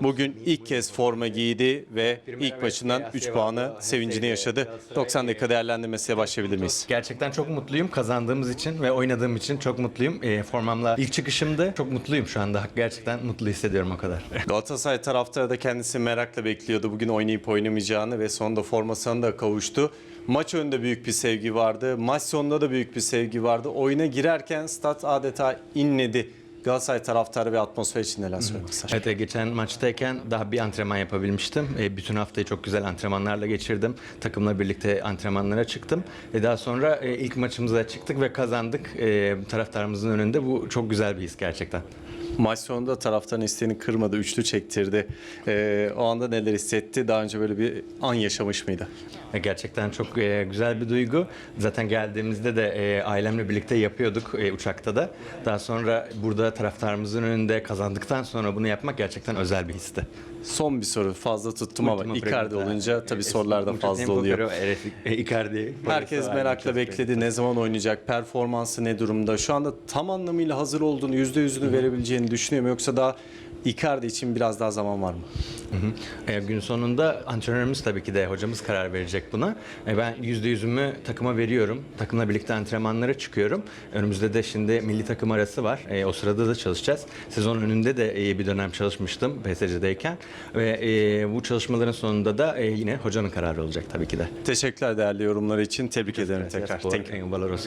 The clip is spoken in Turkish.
Bugün ilk kez forma giydi ve ilk maçından 3 puanı sevincini yaşadı. 90 dakika değerlendirmesiyle başlayabilir miyiz? Gerçekten çok mutluyum kazandığımız için ve oynadığım için çok mutluyum. E, formamla ilk çıkışımda çok mutluyum şu anda. Gerçekten mutlu hissediyorum o kadar. Galatasaray taraftarı da kendisi merakla bekliyordu bugün oynayıp oynamayacağını ve sonunda formasına da kavuştu. Maç önünde büyük bir sevgi vardı. Maç sonunda da büyük bir sevgi vardı. Oyuna girerken stat adeta inledi. Galatasaray taraftarı ve atmosfer için neler söylemek? Evet, geçen maçtayken daha bir antrenman yapabilmiştim. E, bütün haftayı çok güzel antrenmanlarla geçirdim. Takımla birlikte antrenmanlara çıktım. E, daha sonra e, ilk maçımıza çıktık ve kazandık. E, taraftarımızın önünde bu çok güzel bir his gerçekten. Maç sonunda taraftarın isteğini kırmadı, üçlü çektirdi. Ee, o anda neler hissetti? Daha önce böyle bir an yaşamış mıydı? E, Gerçekten çok e, güzel bir duygu. Zaten geldiğimizde de e, ailemle birlikte yapıyorduk e, uçakta da. Daha sonra burada taraftarımızın önünde kazandıktan sonra bunu yapmak gerçekten özel bir histi. Son bir soru fazla tuttum ama Icardi olunca tabii Es sorular da fazla oluyor. e, Icardi. Herkes merakla bekledi. Ne zaman oynayacak? Performansı ne durumda? Şu anda tam anlamıyla hazır olduğunu, yüzde yüzünü verebileceğini düşünüyor mu? Yoksa daha Icardi için biraz daha zaman var mı? Hı hı. E, gün sonunda antrenörümüz tabii ki de hocamız karar verecek buna. E, ben yüzde yüzümü takıma veriyorum. Takımla birlikte antrenmanlara çıkıyorum. Önümüzde de şimdi milli takım arası var. E, o sırada da çalışacağız. Sezon önünde de e, bir dönem çalışmıştım PSG'deyken. Ve e, bu çalışmaların sonunda da e, yine hocanın kararı olacak tabii ki de. Teşekkürler değerli yorumları için. Tebrik ederim tekrar. Thank you.